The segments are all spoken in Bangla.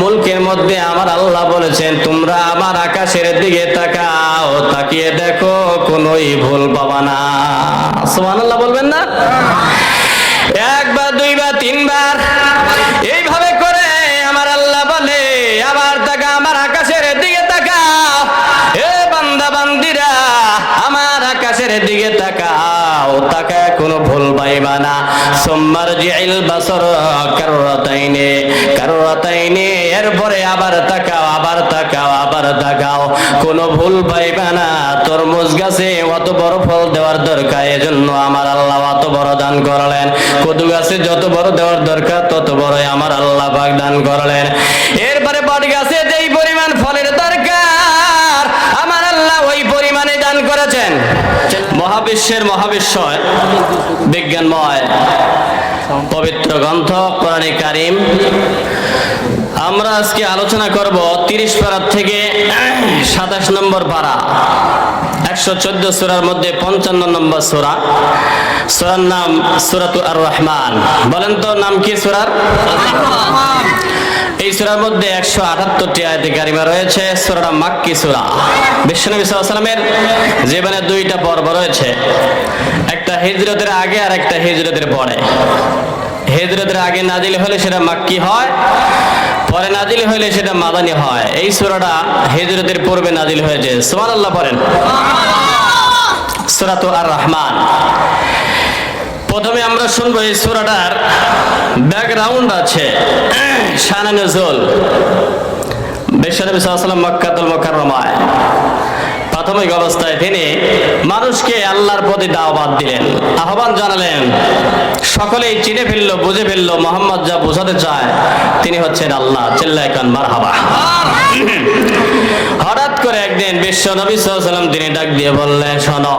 মুলকের মধ্যে আমার আল্লাহ বলেছেন, তোমরা আমার আকাশের দিকে তাকাও, তাকিয়ে দেখো, কোনোই ভুল পাবা না। সুবহানাল্লাহ বলবেন না? একবার, দুইবার, তিনবার। এইভাবে করে আমার আল্লাহ বলে, আবার তাকা, আমার আকাশের দিকে তাকাও। এ বান্দা, বান্দিরা, আমার আকাশের দিকে তাকাও, তাকায় কোনো ভুল পাইবা না। সোমবার জিল বাসর কাররাতাইনে কাররাতাইনে, এরপরে আবার তাকাও আবার তাকাও আবার তাকাও। কোনো ভুল পাইবা না। তরমুজ গাছে অত বড় ফল দেওয়ার দরকার, এজন্য আমার আল্লাহ অত বড় দান করলেন। কদু গাছে যত বড় দেওয়ার দরকার, তত বড় আমার আল্লাহ পাক দান করলেন। এরপরে বট গাছে যেই পরিমাণ ফলের দরকার, আমার আল্লাহ ওই পরিমাণে দান করেছেন। মহাবিশ্বের মহাবিশ্বয়, বিজ্ঞানময়, পবিত্র গ্রন্থ, কোরআনে কারিম। আমরা আজকে আলোচনা করব তিরিশ পাড়ার থেকে সাতাশ নম্বর পাড়া একশো চোদ্দ সুরার মধ্যে পঞ্চান্ন নম্বর সুরা। সুরার নাম সুরাত আর রহমান। বলেন তো নাম কি সুরার? এই সুরার মধ্যে একশো আটাত্তরটি আয়াতে কারিমা রয়েছে সুরাটা মাক্কি সুরা। বিশ্বনবী সাল্লামের জীবনে দুইটা পর্ব রয়েছে, একটা হিজরতের আগে আর একটা হিজরতের পরে। হিজরতের আগে নাজিল হলে সেটা মাক্কি হয়, পরে নাজিল হলে সেটা মাদানি হয়। এই সুরাটা হিজরতের পূর্বে নাজিল হয়েছে। সুমান আল্লাহ পড়েন। সুরাত আর রহমান প্রথমে আমরা শুনব এই সুরাটার ব্যাকগ্রাউন্ড আছে। শানা নজল। বিশ্বনবী সাল্লাল্লাহু মক্কাতুল মুকাররমায়। প্রাথমিক অবস্থায় তিনি মানুষকে আল্লাহর প্রতি দাওয়াত দিলেন। আহ্বান জানালেন, সকলেই চিনে ফেলল, বুঝে ফেলল, মোহাম্মদ যা বোঝাতে চায়, তিনি হচ্ছেন আল্লাহ। চিল্লায় কান, মারহাবা। হঠাৎ করে একদিন বিশ্ব নবী সাল্লাম তিনি ডাক দিয়ে বললেন, শোনো,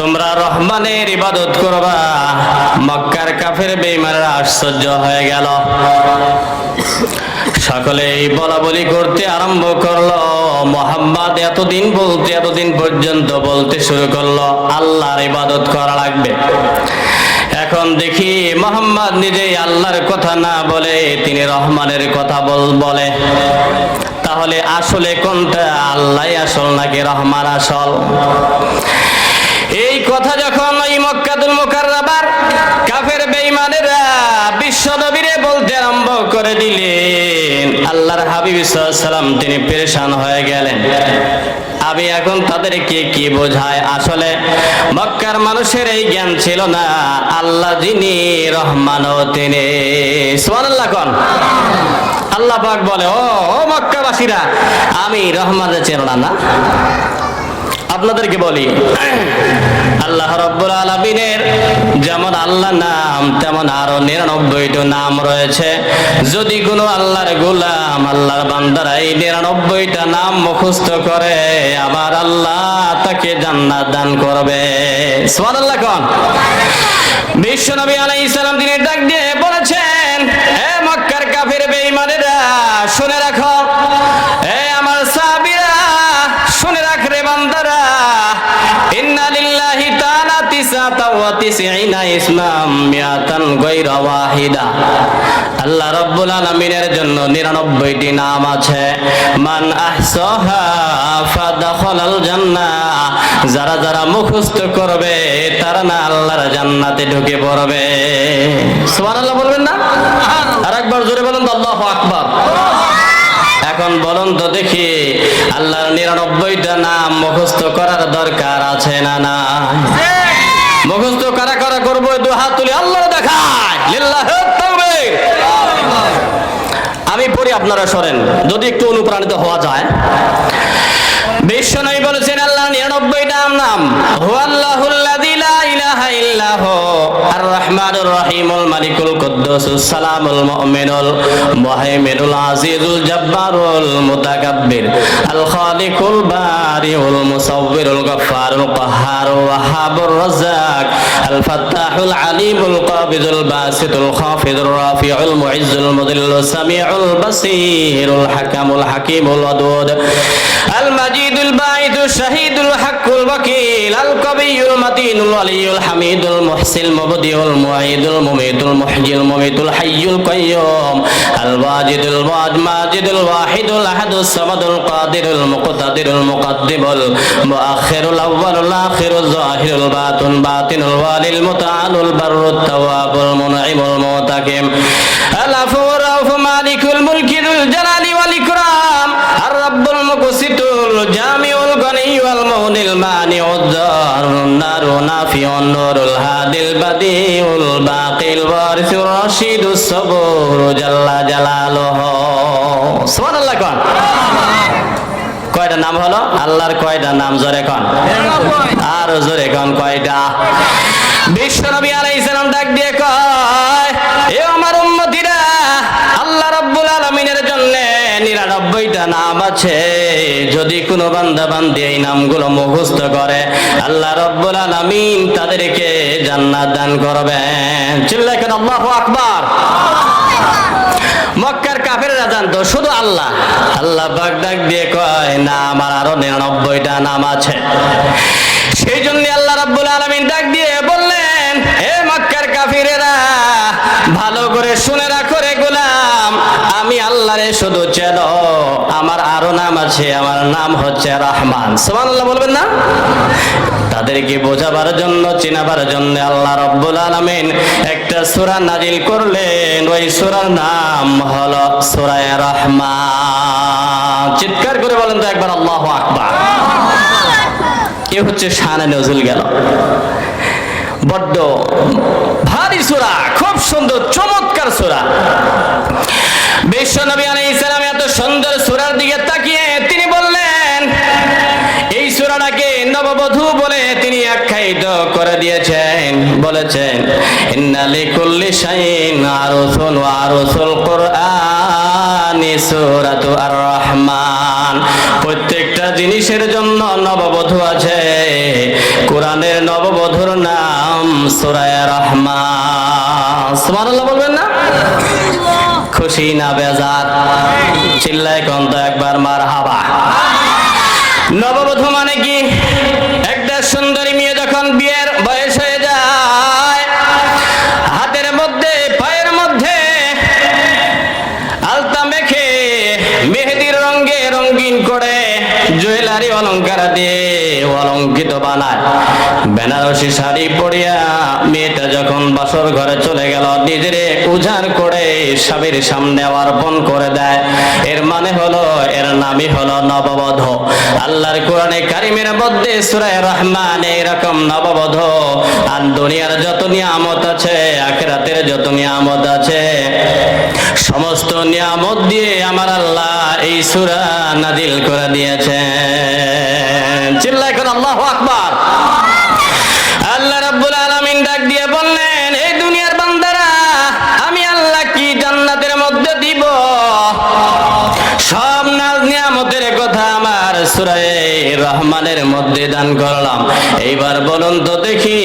তোমরা রহমানের ইবাদত করবা, মক্কার কাফের বেইমানেরা আশ্চর্য হয়ে গেল। সকলে এই বলা বলি করতে আরম্ভ করল। মোহাম্মদ এতদিন বলতে, এতদিন পর্যন্ত বলতে শুরু করল, আল্লাহর ইবাদত করা লাগবে। এখন দেখি মোহাম্মদ নিজেই আল্লাহর কথা না বলে তিনি রহমানের কথা বল, বলে। তাহলে আসলে কোনটা? আল্লাহ আসল নাকি রহমান আসল? এই কথা যখন ওই মক্কাতুল মুকাররাবার কাফের বেঈমানেরা বিশ্ব বলতে আরম্ভ করে দিলেন। আল্লাহর হাবিব সাল্লাম তিনি পেরেশান হয়ে গেলেন। আমি এখন তাদেরকে কি বোঝায়? আসলে মক্কার মানুষের এই জ্ঞান ছিল না, আল্লাহ যিনি রহমান তিনি। সুবহানাল্লাহ কোন। আল্লাহ পাক বলে, ও মক্কাবাসীরা, আমি রহমানের চেনা না? আপনাদেরকে বলি, আল্লাহ রব্বুল আলমিনের যেমন আল্লাহ নাম, তেমন আরও নিরানব্বইটি নাম রয়েছে। যদি কোনো আল্লাহর গোলাম, আল্লাহর বান্দারা এই নিরানব্বইটা নাম মুখস্থ করে, আবার আল্লাহ তাকে জান্নাত দান করবে। সোয়াল আল্লাহ কন? বিশ্ব নবী আলাই ইসলাম তিনি ডাক দিয়ে বলেছেন, হে মক্কার কাফের বেঈমানেরা, শুনে ইসমাম মিয়াতান গায়রা ওয়াহিদা। আল্লাহ রাব্বুল আলামিনের জন্য 99টি নাম আছে। মান যারা যারা করবে, তারা না আল্লাহর জান্নাতে ঢুকে পড়বে। বলবেন না? জোরে বলুন আল্লাহু আকবার। এখন বলুন তো দেখি, আল্লাহর নিরানব্বইটা নাম মুখস্থ করার দরকার আছে না না মুখস্থ কারা কারা করব দু হাত তুলে আল্লাহ দেখায়। আমি পড়ি, আপনারা সরেন যদি একটু অনুপ্রাণিত হওয়া যায়। বিশ্ব নয় বলেছেন আল্লাহ নিরানব্বই নাম। নাম হুয়াল্লাহুল্লাযী লা ইলাহা ইল্লাহু আর রহমানুর রহিমুল মালিকুল কুদ্দুসুস সালামুল মুমিনুল মুহাইমিনুল আজিজুল জব্বারুল মুতাকাব্বির আল খালিকুল বারিউল মুসাউবিরুল গফফারুল কাহ্হারুল ওয়াহাবুর রাজ্জাক আল ফাত্তাহুল আলিমুল কাবিজুল বাসিতুল খাফিদুর রাফিউল মুইজ্জুল মুদিল্লুস সামিউল বাসিরুল হাকামুল হাকিমুল ওয়াদুদ আল মাজিদুল বাইদুল শাহিদুল হাক্কুল ওয়াকিল আল কবিয়ুল মাতিনুল আলিয়ুল হামিদুল মুহসিল মুবদিউল মুঈদুল মুমিতুল মুহজিল মুমিতুল হাইয়ুল কাইয়্যুম আল ওয়াজিদুল ওয়াজ মাজিদুল ওয়াহিদুল আহাদুস সামাদুল কাদিরুল মুকতাদিরুল মুকদ্দিমুল মুআখিরুল আউয়ালুল আখিরুল যাহিরুল বাতুন বাতিনুল ওয়ালিল মুতাআলুল বাররুত তাওয়াবুল মুনঈমুল মুতাকিম আল আফুর রাউফ মালিকুল মুলকি জালালি ওয়াল ইকরাম আর রাব্বুল মুকসিতুল জামিউল গনি ওয়াল মুনিল মানিউদ দারুণ নারুন নাফিউন নূরুল কয়টা নাম হলো? আল্লাহর কয়টা নাম জোরে কোন। আর জোরে কোন কয়টা? বিশ্ব নবী আলাইহিস সালাম ডাক দিয়ে কয় নিরানব্বইটা নাম আছে। যদি কোনো বান্দা বান্দি এই নামগুলো মুখস্থ করে, আল্লাহ রব্বুল তাদেরকে জান্নাত দান করবেন চিল্লাই কেন? আল্লাহু আকবার। মক্কার জানতো, শুধু আল্লাহ। আল্লাহ দিয়ে কয়, না, আমার আরও নিরানব্বইটা নাম আছে। সেই জন্য আল্লাহ রাব্বুল আলামিন ডাক দিয়ে বললেন, হে মক্কার কাফিরেরা, ভালো করে শুনে রাখো রে গোলাম। আমি আল্লাহরে শুধু চেনো, আমার আরও নাম আছে, আমার নাম হচ্ছে রহমান। সুবহানাল্লাহ বলবেন না? তাদেরকে বোঝাবার জন্য, চিনাবার জন্য আল্লাহ রব্বুল আলামিন একটা সূরা নাজিল করলেন। ওই সূরার নাম হল সূরা রহমান। চিৎকার করে বলেন তো একবার, আল্লাহ আকবার। এ হচ্ছে শানে নজুল গেল। বড্ড ভারী সূরা, খুব সুন্দর, চমৎকার সূরা। বিশ্ব নবী আলাইহিস সালাম এত সুন্দর সূরার দিকে তাকিয়ে তিনি বললেন, এই সূরাটাকে নববধূ বলে তিনি আখ্যায়িত করে দিয়েছেন। বলেছেন ইন্না লিকুল্লি শাইইন আরুসুন ওয়া আরুসুল কুরআনি সূরাতু আর রহমান প্রত্যেকটা জিনিসের জন্য নববধূ আছে। কোরআনের নববধূর নাম সুরায় রহমান। সুবহানাল্লাহ বলবেন না? খুশি না বেজার? চিল্লায় কোন তো একবার মার হাবা। নববধূ মানে কি? একটা সুন্দরী মেয়ে যখন বিয়ের বয়স হয়ে যায়, হাতের মধ্যে, পায়ের মধ্যে আলতা মেখে মেহেদির রঙে রঙিন করে জুয়েলারি অলংকার দিয়ে অলঙ্কিত বানায়। বেনারসি শাড়ি পরিয়া মেয়েটা যখন বাসর ঘরে চলে গেল, নিজের উজাড় করে স্বামীর সামনে অর্পণ করে দেয়। এর মানে হলো, এর নামই হলো নববধ। আল্লাহর কোরআনে কারিমের মধ্যে সূরা রহমান এরকম নববধ। আর দুনিয়ার যত নিয়ামত আছে, আখিরাতের যত নিয়ামত আছে, সমস্ত নিয়ামত দিয়ে আমার আল্লাহ এই সূরা নাজিল করে দিয়েছেন। চিল্লাই করে আল্লাহু আকবার। আল্লাহ রাব্বুল আলামিন ডাক দিয়ে বললেন এই দুনিয়ার বান্দারা, আমি আল্লাহ কি জান্নাতের মধ্যে দিব? সব নাজ নিয়ামতের কথা আমার সূরায়ে রহমানের মধ্যে দান করলাম। এইবার বলুন তো দেখি,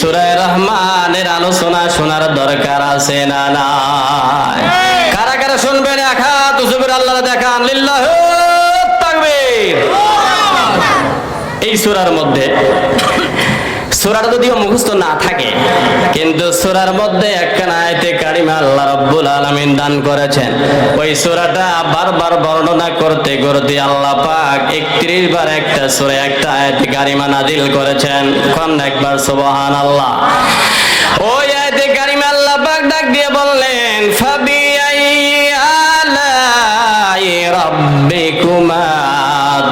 সূরায়ে রহমানের আলোচনা শোনার দরকার আছে না না কারা কারা শুনবেন? একা তুসুবের আল্লাহ দেখান, লিল্লাহু সূরার মধ্যে। সূরাটা যদিও মুখস্থ না থাকে, কিন্তু সূরার মধ্যে একখানা আয়াতে কারিমা আল্লাহ রাব্বুল আলামিন দান করেছেন। ওই সূরাটা বারবার বর্ণনা করতে করতে আল্লাহ পাক 31 বার একটা সূরা, একটা আয়াতে কারিমা নাজিল করেছেন। কোন একবার? সুবহানাল্লাহ। ওই আয়াতে কারিমা আল্লাহ পাক ডাক দিয়ে বললেন ফাবি আলাই রাব্বিকুমা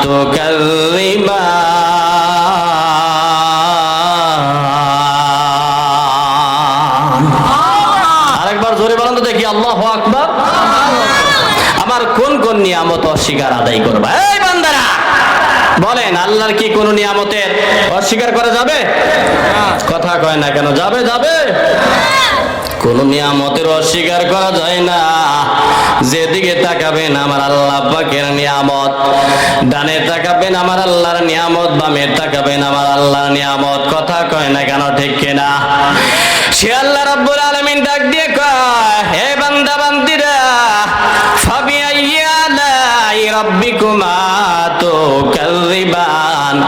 তুকাল্লিমান অস্বীকার আদায় করবা। এই বান্দারা, বলেন, আল্লাহর কি কোন নিয়ামতের অস্বীকার করা যাবে? কথা কয় না কেন, যাবে যাবে। কোন নিয়ামতের অস্বীকার করা যায় না। যেদিকে তাকাবেন, আমার আল্লাহ পাকের নিয়ামত। ডানে তাকাবেন, আমার আল্লাহর নিয়ামত। বামে তাকাবেন, আমার আল্লাহর নিয়ামত। কথা কয় না কেন, ঠিক কিনা? সে আল্লাহ রাব্বুল আলামিন ডাক দিয়ে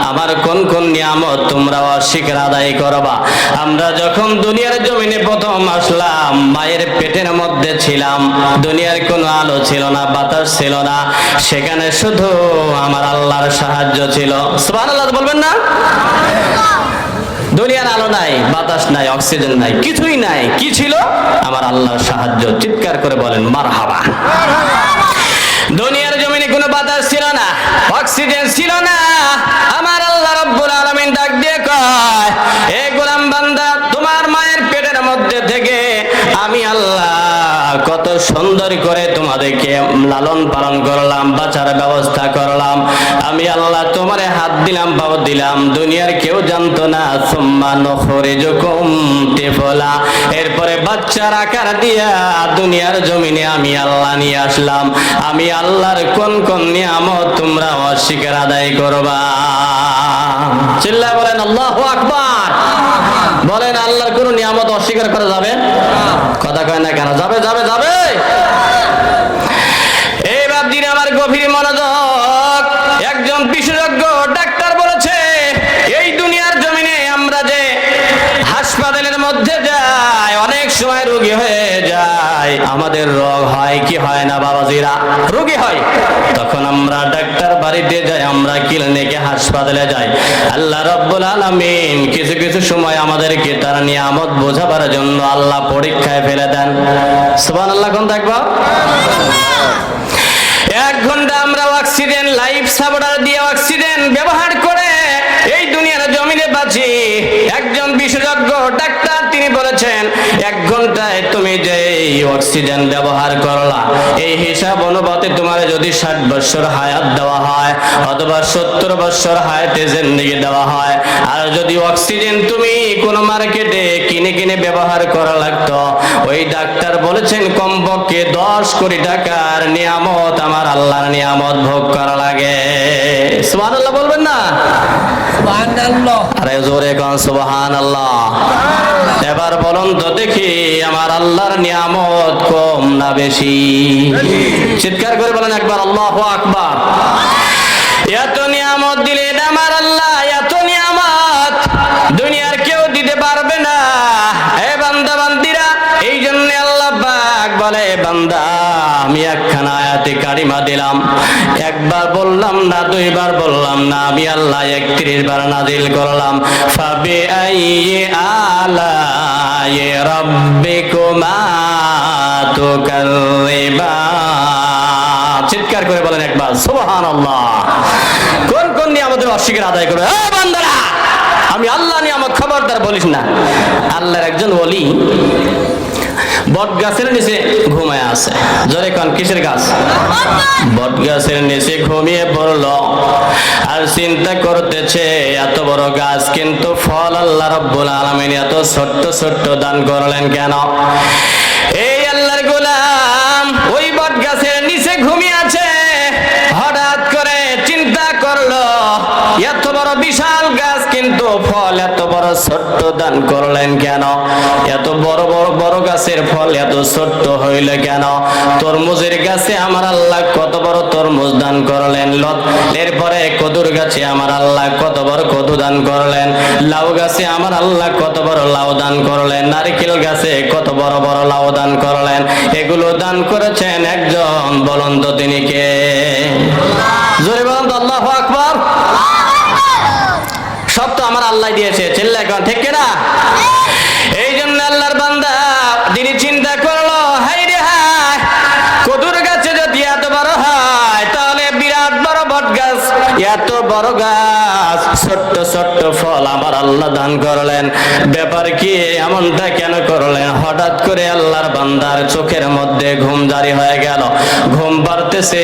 আমার কোন কোন নিয়ামত তোমরা অস্বীকার আদায় করবা? আমরা যখন দুনিয়ার জমিনে প্রথম আসলাম, মায়ের পেটের মধ্যে ছিলাম। দুনিয়ার কোনো আলো ছিল না, বাতাস ছিল না। সেখানে শুধু আমার আল্লাহর সাহায্য ছিল। বলবেন না? দুনিয়ার আলো নাই, বাতাস নাই, অক্সিজেন নাই, কিছুই নাই। কি ছিল? আমার আল্লাহর সাহায্য। চিৎকার করে বলেন মার হাবা দুনিয়া বাতাস ছিল না অক্সিজেন ছিল না আমার আল্লাহ রব্বুল আলামিন ডাক দিয়ে কয় এ গোলাম বান্দা তোমার মায়ের পেটের মধ্যে থেকে আমি আল্লাহ কত সুন্দর করে তোমাদেরকে লালন পালন করলাম, বাঁচার ব্যবস্থা করলাম। আমি আল্লাহ তোমারে হাত দিলাম, পাও দিলাম, দুনিয়ার কেউ জানতো না, সুম্মা নখরিজুকুম তিফলা। এরপরে বাচ্চার আকার দিয়া দুনিয়ার জমিনে আমি আল্লাহ নিয়ে আসলাম। আমি আল্লাহর কোন কোন নিয়ামত তোমরা অস্বীকার আদায় করবা? চিল্লা বলেন, আল্লাহু আকবার। বলেন, আল্লাহর কোন নিয়ামত অস্বীকার করা যাবে? কথা কয় না কেন? যাবে যাবে যাবে। আমাদের রোগ হয়, কি হয় না বাবাজিরা? রোগী হয়। তখন আমরা ডাক্তার বাড়িতে যাই, আমরা ক্লিনিকে হাসপাতালে যাই। আল্লাহ রব্বুল আলামিন কিছু কিছু সময় আমাদেরকে তার নিয়ামত বোঝাবার জন্য আল্লাহ পরীক্ষায় ফেলে দেন। সুবান আল্লাহ কোন দেখবা? এক ঘণ্টা আমরা অক্সিজেন লাইফ সাপোর্টার দিয়ে অক্সিজেন ব্যবহার এই অক্সিজেন ব্যবহার করলা। এই হিসাব অনুপাতে তোমার যদি ষাট বছর হায়াত দেওয়া হয়, অথবা সত্তর বছর হায়াতে জিন্দিগি দেওয়া হয়, আর যদি অক্সিজেন তুমি কোনো মার্কেটে কিনে কিনে ব্যবহার করা লাগতো, ওই ডাক্তার বলেছেন, কমপক্ষে দশ কোটি টাকার নিয়ামত আমার আল্লাহর নিয়ামত ভোগ করা লাগে। সুবহানাল্লাহ বলবেন না? আরে জোরে কন সুবহান আল্লাহ এবার বলুন তো দেখি আমার আল্লাহর নিয়ামত কম না বেশি? চিৎকার করে বলেন একবার আল্লাহ আকবার। এত নিয়ামত দিলেন আমার আল্লাহ এত নিয়ামত দুনিয়ার কেউ দিতে পারবে না। এ বান্দা বান্দিরা এই জন্য আল্লাহ পাক বলে বান্দা আমি একখানা আয়াতে কারিমা দিলাম। একবার বললাম না, দুইবার বললাম না, আমি আল্লাহ একত্রিশ বার নাজিল করলাম। ফাবে আইয়ে আলা রব্বিকুমা তুকাল্লিবান চিৎকার করে বলেন একবার, সুবহানাল্লাহ। কোন কোন নিয়ে আমাদের অস্বীকার আদায় করবে? বান্দারা, আমি আল্লাহ নিয়ে আমার খবরদার বলিস না। আল্লাহর একজন বলি বট গাছের নিচে ঘুমায় আছে। জোরে কন, কিসের গাছ? বট গাছের নিচে ঘুমিয়ে পড়ল। আর চিন্তা করতেছে, এত বড় গাছ কিন্তু ফল আল্লাহ রব্বুল আলামিন এত ছোট্ট ছোট্ট দান করলেন কেন? ফল এত বড় ছোট্ট দান করলেন কেন? এত বড় বড় বড় গাছের ফল এত ছোট্ট হইল কেন? তরমুজের গাছে আমার আল্লাহ কত বড় তরমুজ দান করলেন? এরপরে কদুর গাছে আমার আল্লাহ কত বড় কদু দান করলেন? লাউ গাছে আমার আল্লাহ কত বড় লাউ দান করলেন? নারকেল গাছে কত বড় বড় লাউ দান করলেন? এগুলো দান করেছেন একজন বলন্ত তিনি কে জোরে বলুন তো আল্লাহ আকবার সব তো আমার আল্লাহ দিয়েছে, চিল্লা এখন, ঠিক না এই জন্য আল্লাহর বান্দা যিনি চিন্তা করল হাই রে হাই কদুর গাছে যদি এত বড় হয়, তাহলে বিরাট বড় বট গাছ এত বড় গাছ। ছোট্ট ছোট্ট ফল আমার আল্লাহ দান করলেন। ব্যাপার কি, এমনটা কেন করলেন? হঠাৎ করে আল্লাহর বান্দার চোখের মধ্যে ঘুম জারি হয়ে গেল। ঘুম পারতেছে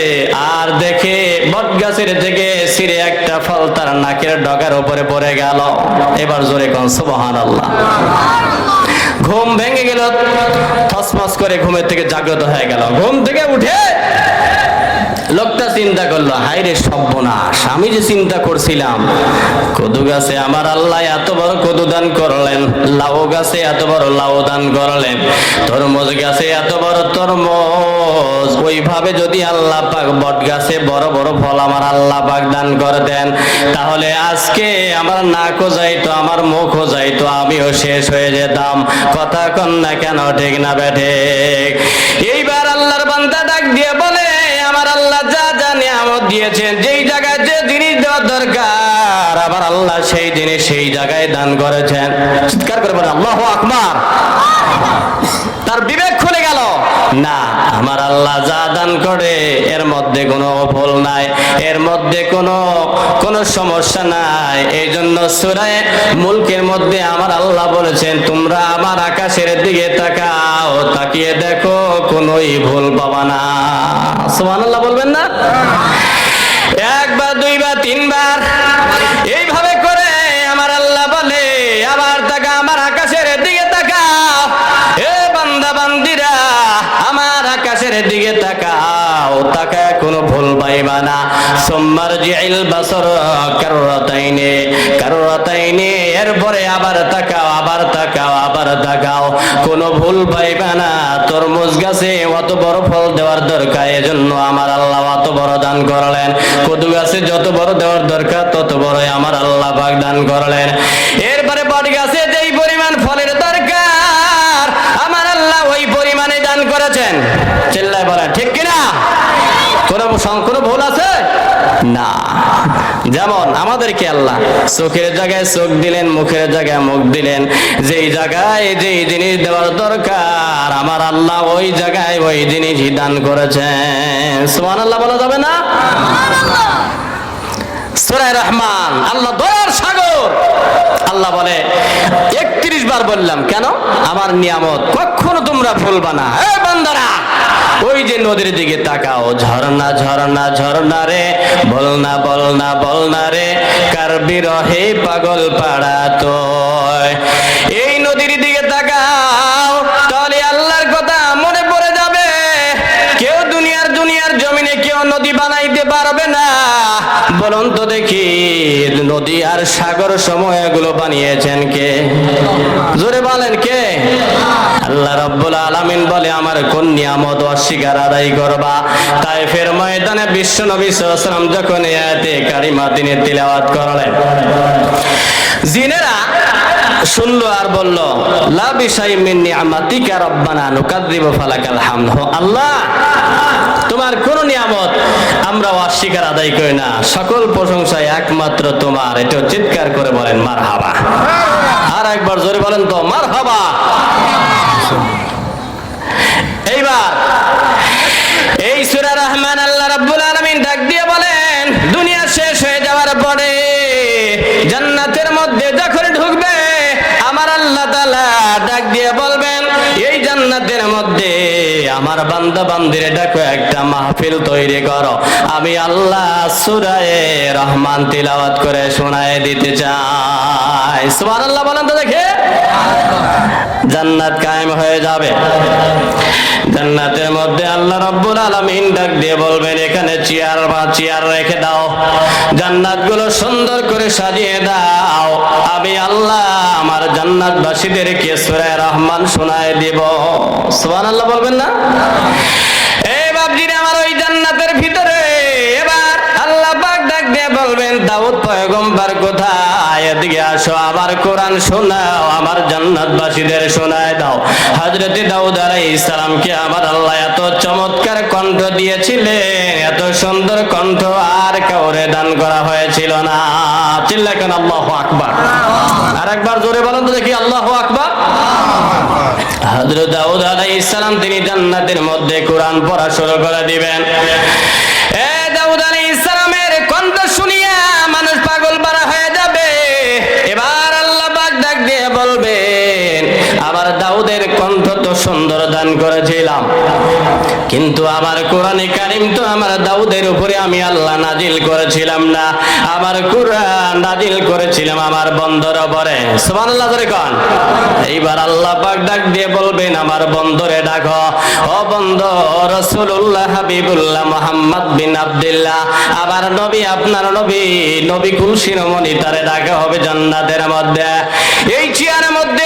আর দেখে বট গাছের থেকে সিরে একটা ফল তার নাকের ডগার উপরে পড়ে গেল। এবার জোরে কন সুবহান আল্লাহ ঘুম ভেঙে গেল, থসমস করে ঘুমের থেকে জাগ্রত হয়ে গেল। ঘুম থেকে উঠে লোকটা চিন্তা করল হাই রে সর্বনাশ, আমি যে চিন্তা করছিলাম, কদু গাছে আমার আল্লাহ এত বড় কদু দান করলেন, লাউ গাছে এত বড় লাউ দান করলেন, তরমুজ গাছে এত বড় তরমুজ, ওইভাবে যদি আল্লাহ পাক বট গাছে বড় বড় ফল আমার আল্লাহ পাক দান করে দেন, তাহলে আজকে আমার নাকও যাইতো, আমার মুখও যাইতো, আমিও শেষ হয়ে যেতাম। কথা কন না কেন, ঠিক না বেঠে এইবার আল্লাহর বান্দা ডাক দিয়ে দিয়েছেন, যেই জায়গায় যে জিনিস দেওয়ার দরকার, আবার আল্লাহ সেই জিনিস সেই জায়গায় দান করেছেন। চিৎকার করে বলে আল্লাহ আকবার। তার বিবেক খুলে গেল। না, আমার আল্লাহ যা দান করে, এর মধ্যে কোনো ভুল নাই, এর মধ্যে কোনো কোনো সমস্যা নাই। এই জন্য সুরায় মুলকের মধ্যে আমার আল্লাহ বলেছেন, তোমরা আমার আকাশের দিকে তাকাও, তাকিয়ে দেখো, কোনোই ভুল পাবা না। সুবহানাল্লাহ বলবেন না? তিনবার। এইভাবে করে আমার আল্লাহ বলে, আবার তাকা আমার আকাশের দিকে তাকাও। হে বান্দা, বান্দিরা, আমার আকাশের দিকে তাকাও তাকায় কোনো ভুল পাইবা না। সোমবার জিল বাসর কাররাতাইনে কাররাতাইনে, এরপরে আবার তাকাও আবার তাকাও আবার তাকাও। কোনো ভুল পাইবা না, তরমুজ গাছে অত বড় ফল দেওয়ার দরকার, এজন্য আমার আল্লাহ অত বড় দান করলেন। কদু গাছে যত বড় দেওয়ার দরকার, তত বড়ই আমার আল্লাহ পাক দান করলেন। এরপরে বট গাছে কোনো সং- কোনো ভুল আছে? না। যেমন, আমাদেরকে আল্লাহ চোখের জায়গায় চোখ দিলেন, মুখের জায়গায় মুখ দিলেন। যেই জায়গায় যেই জিনিস দেওয়ার দরকার, আমার আল্লাহ ওই জায়গায় ওই জিনিসই দান করেছেন। সুমান আল্লাহ বলা যাবে না? সুরায় রহমান, আল্লাহ দয়ার সাগর। আল্লাহ বলে, একত্রিশ বার বললাম, কেন? আমার নিয়ামত কখনো তোমরা ভুলবা না। এ বান্দারা, ওই যে নদীর দিকে তাকাও, ঝর্ণা ঝর্ণা ঝর্ণা রে। বলনা বলনা বলনা রে, কার বিরহে পাগল পাড়া তো এই বলুন তো দেখি নদী আর সাগর সময় এগুলো বানিয়েছেন কে? জোরে বলেন কে? আল্লাহ রব্বুল আলামিন বলে, আমার কোন নিয়ামত অস্বীকার আদায় করবা? তাই ফের ময়দানে বিশ্ব নবী সাল্লাল্লাহু যখন আয়াতে কারিমা তিনি তিলাওয়াত করলেন, জিনেরা শুনলো আর বলল, লা বিশাই মিন নিয়ামাতিকা রব্বানা নুকাদ্দিবু ফালাকাল হামদ। আল্লাহ, তোমার কোন নিয়ামত আমরা অস্বীকার আদায় করি না। সকল প্রশংসায় একমাত্র তোমার। এটা চিৎকার করে বলেন মার হাবা আর একবার জোরে বলেন তো মার হাবা এইবার আমার বান্দা বান্দিরে ডাকো, একটা মাহফিল তৈরি করো। আমি আল্লাহ সুরায়ে রহমান তিলাওয়াত করে শোনায় দিতে চাই। সুবহানাল্লাহ বলেন তো দেখে। জান্নাত কায়েম হয়ে যাবে। জান্নাতের মধ্যে আল্লাহ রব্বুল আলামিন ডাক দিয়ে বলবেন, এখানে চেয়ার বা চেয়ার রেখে দাও। জান্নাতগুলো সুন্দর করে সাজিয়ে দাও। আমি আল্লাহ আমার জান্নাতবাসীদেরকে সূরা রহমান শোনায় দিব। সুবহানাল্লাহ বলবেন না? এই বাপজিরা আমার ওই জান্নাতের ভিতরে। এবার আল্লাহ পাক ডাক দিয়ে বলবেন, দাউদ পয়গম্বর কোথায়? এদিকে আসো আমার কোরআন শোনাও, আমার জান্নাতবাসীদের শোনায় দাও। হযরতে দাউদ আলাইহিস সালামকে আমার আল্লাহ এত চমৎকার কণ্ঠ দিয়েছিলেন, এত সুন্দর কণ্ঠ আর কাউরে দান করা হয়েছিল না। চিল্লা কেন আল্লাহু আকবার? আর একবার জোরে বলেন তো দেখি, আল্লাহু আকবার। হযরত দাউদ আলাইহিস সালাম, তিনি জান্নাতের মধ্যে কোরআন পড়া শুরু করে দিবেন। এ দাউদ আলাইহিস সালামের কণ্ঠ শুনিয়া দাউদের কণ্ঠ তো সুন্দর দান করেছিলাম। কিন্তু আমার কোরআনে কারিম তো আমার দাউদের উপরে আমি আল্লাহ নাজিল করেছিলাম না। আমার কোরআন নাজিল করেছিলাম আমার বন্ধর উপরে। সুবহানাল্লাহ ধরে কন। এইবার আল্লাহ পাক ডাক দিয়ে বলবেন, আমার বন্ধরে ডাকো। ও বন্ধ, রাসূলুল্লাহ হাবিবুল্লাহ মুহাম্মদ বিন আব্দুল্লাহ আবার নবী, আপনার নবী নবী কুল তারে ডাকা হবে জান্নাতের মধ্যে। এই চেয়ারের মধ্যে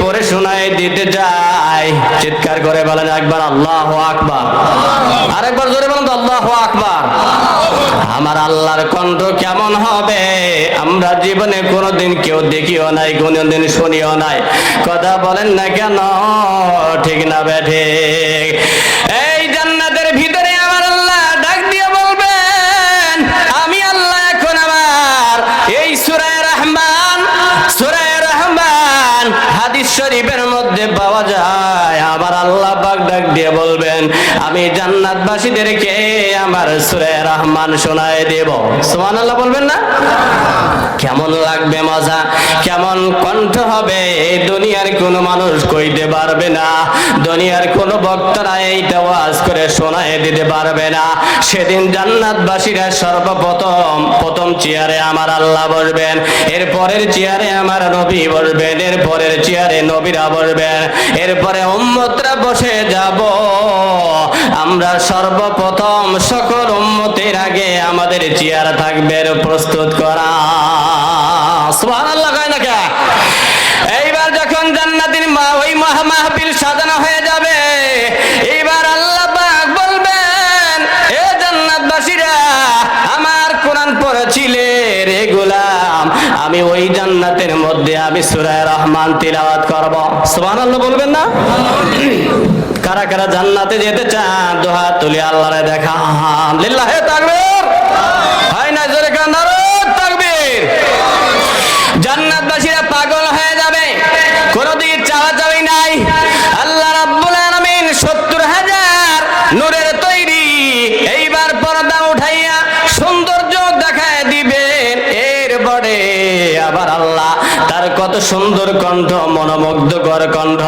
পড়ে শোনাই দিতে চাই চিৎকার করে বলেন, একবার আল্লাহ আকবার। আরেকবার জোরে বলেন আল্লাহ আকবার। আমার আল্লাহর কণ্ঠ কেমন হবে? আমরা জীবনে কোনোদিন কেউ দেখিও নাই, কোনোদিন শুনিও নাই। কথা বলেন না কেন? ঠিক না বেঠে দিয়ে বলবেন আমি জান্নাতবাসীদেরকে আমার সুরে রহমান শোনায় দেব। সুবহানাল্লাহ বলবেন না? কেমন লাগবে মজা? কেমন কণ্ঠ হবে? দুনিয়ার কোন মানুষ কইতে পারবে না। দুনিয়ার কোন বক্তারা এইটা ওয়াজ করে শোনায় দিতে পারবে না। সেদিন জান্নাতবাসীরা সর্বপ্রথম, প্রথম চেয়ারে আমার আল্লাহ বসবেন। এর পরের চেয়ারে আমার নবী বসবেন। এর পরের চেয়ারে নবীরা বসবেন। এরপরে উম্মতরা বসে যাব। আমরা সর্বপ্রথম সকল উম্মতের আগে আমাদের চেয়ার থাকবে প্রস্তুত করা। না কে? এইবার যখন মা, ওই হয়ে যাবে, এইবার আল্লাহ বলবেন, এ জান্নাতবাসীরা, আমার কোরআন পড়েছিলে রে আমি ওই জান্নাতের মধ্যে আমি সূরা রহমান তিলাওয়াত করব। সুবহানাল্লাহ বলবেন না? কারা কারা জান্নাতে যেতে চান দোহা তুলি আল্লাহরে দেখা। লিল্লাহে তাকবীর। হয় না জোরে কান নারদ তাকবীর। জান্নাতবাসীরা পাগল সুন্দর কণ্ঠ, মনোমুগ্ধকর কণ্ঠ।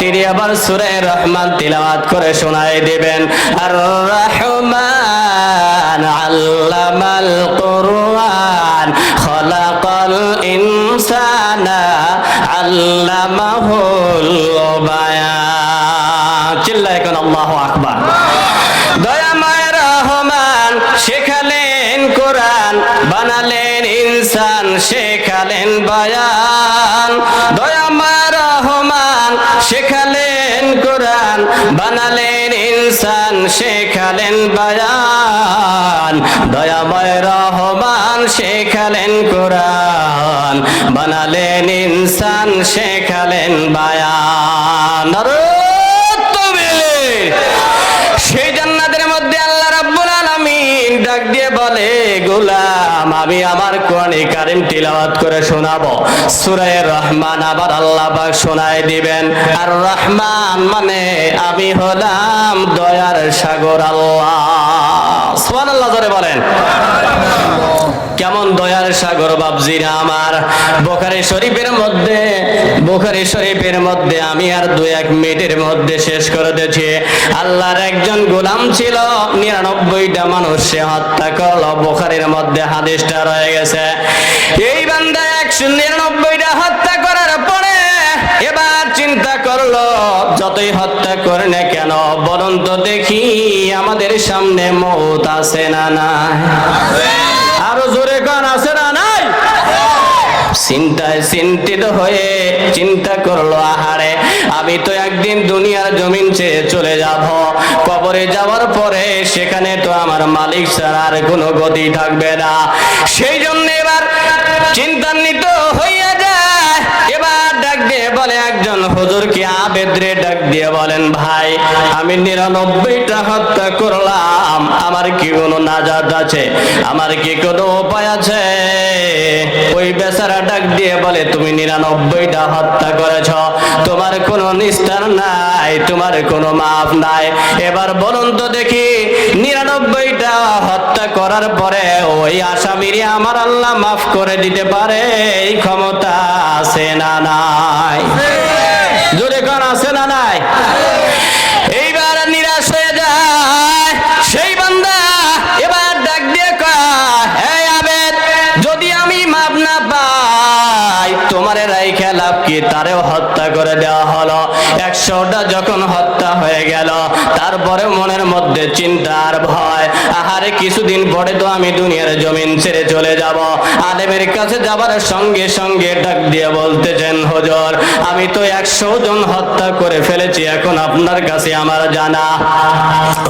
তিনি আবার সুরে রহমান তিলাওয়াত করে শোনায় দিবেন। আর রহমান আল্লামাল কোরআন, খলাকাল ইনসানা আল্লামাহুল বায়ান। চিল্লায় কোন আল্লাহু আকবার। দয়াময় রহমান, শেখালেন কোরআন, বানালেন ইনসান শেখালেন বায়ান দয়াময় রহমান শেখালেন কোরআন, বানালেন ইনসান শেখালেন বায়ান, দয়াময় রহমান শেখালেন কোরআন, বানালেন ইনসান শেখালেন বায়ান। আমি আমার কোরআনে কারিম তিলাওয়াত করে শোনাবো। সূরা রহমান আবার আল্লাহ পাক শোনায় দিবেন। আর রহমান মানে আমি হলাম দয়ার সাগর আল্লাহ। সুবহানাল্লাহ জোরে বলেন। কেমন দয়ার সাগর বাবজিরা আমার? বোখারি শরীফের মধ্যে, বোখারি শরীফের মধ্যে আমি আর দু এক মিনিটের মধ্যে শেষ করে দিয়েছি। আল্লাহর একজন গোলাম ছিল, নিরানব্বইটা মানুষ সে হত্যা করল। বোখারির মধ্যে হাদিসটা রয়ে গেছে। এই বান্দা একশো নিরানব্বইটা হত্যা করার পরে এবার চিন্তা করল, যতই হত্যা করে না কেন বলুন তো দেখি আমাদের সামনে মৌত আছে না না আরও জোরে গান আছে না নাই চিন্তায় চিন্তিত হয়ে চিন্তা করল, আহারে, আমি তো একদিন দুনিয়ার জমিন চেয়ে চলে যাব। কবরে যাওয়ার পরে সেখানে তো আমার মালিক ছাড়া আর কোনো গতি থাকবে না। সেই জন্য এবার চিন্তান্বিত হইয়া হুজুরকে আবেদ্রে ডাক দিয়ে বলেন, ভাই, আমি নিরানব্বইটা হত্যা করলাম। আমার কি কোনো নাজাদ আছে? আমার কি কোনো উপায় আছে? ওই বেচারা ডাক দিয়ে বলে, তুমি নিরানব্বইটা হত্যা করেছ। তোমার কোনো নিস্তার নাই, তোমার কোনো মাফ নাই। এবার বলুন তো দেখি, নিরানব্বইটা হত্যা করার পরে ওই আসামিরি আমার আল্লাহ মাফ করে দিতে পারে, এই ক্ষমতা আছে না নাই? জোরে কর আছে। তোমার রাইখা লাভ কি? তারেও হত্যা করে দেওয়া হলো। একশোটা যখন হত্যা হয়ে গেল তারপরে মনের মধ্যে চিন্তা আর ভয়। আহারে, কিছুদিন পরে তো আমি দুনিয়ার জমিন ছেড়ে চলে যাব। আলেমের কাছে যাবার সঙ্গে সঙ্গে ডাক দিয়ে বলতেছেন, হজর, আমি তো একশো জন হত্যা করে ফেলেছি, এখন আপনার কাছে আমার জানা।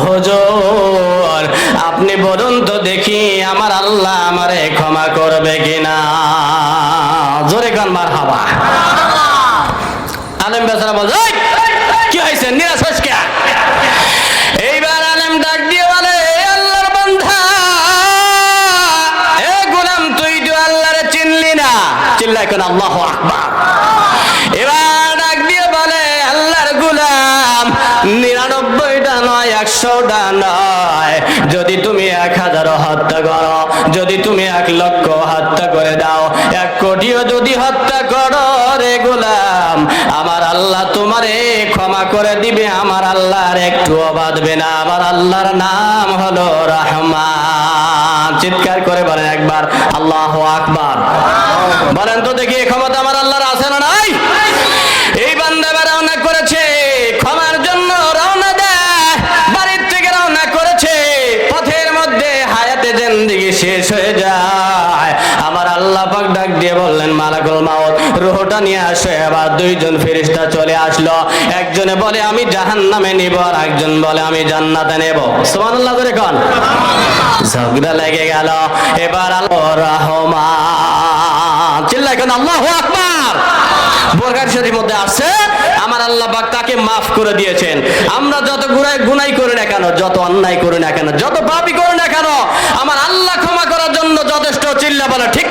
হজর, আপনি বলুন তো দেখি, আমার আল্লাহ আমারে ক্ষমা করবে কিনা? জোরে কান মার হাবা আলেম বেচারা বল কি হয়েছে? নিরাশ হয়েছে কে?" ডাক "এ তুই না। এবার ডাক দিয়ে বলে, আল্লাহর গুলাম নিরানব্বইটা নয় একশোটা নয় যদি তুমি এক হাজার হত্যা করো, যদি তুমি এক লক্ষ হত্যা করে দাও, এক কোটিও যদি হত্যা করো রে গোলাম, আমার আল্লাহ তোমারে ক্ষমা করে দিবে, আমার আল্লাহর একটু বাঁধবে না। আমার আল্লাহর নাম হলো রহমান। চিৎকার করে বলেন একবার, আল্লাহ আকবার। বলেন তো দেখি ক্ষমতা আমার আল্লাহর আছে না রুহটা নিয়ে আসো। এবার দুইজন ফেরেশতা চলে আসলো। একজনে বলে, আমি জাহান্নামে নিব আর একজন বলে, আমি জান্নাতে নেব। সুবহানাল্লাহ করে কোন। ঝগড়া লেগে গেল। এবার রহমান আকবার! শরীর মধ্যে আমার আল্লাহ তাকে মাফ করে দিয়েছেন। আমরা যত গুনাই গুনাই করি না কেন, যত অন্যায় করি না কেন, যত পাপই করি না কেন, আমার আল্লাহ ক্ষমা করার জন্য যথেষ্ট চিল্লা বলে, ঠিক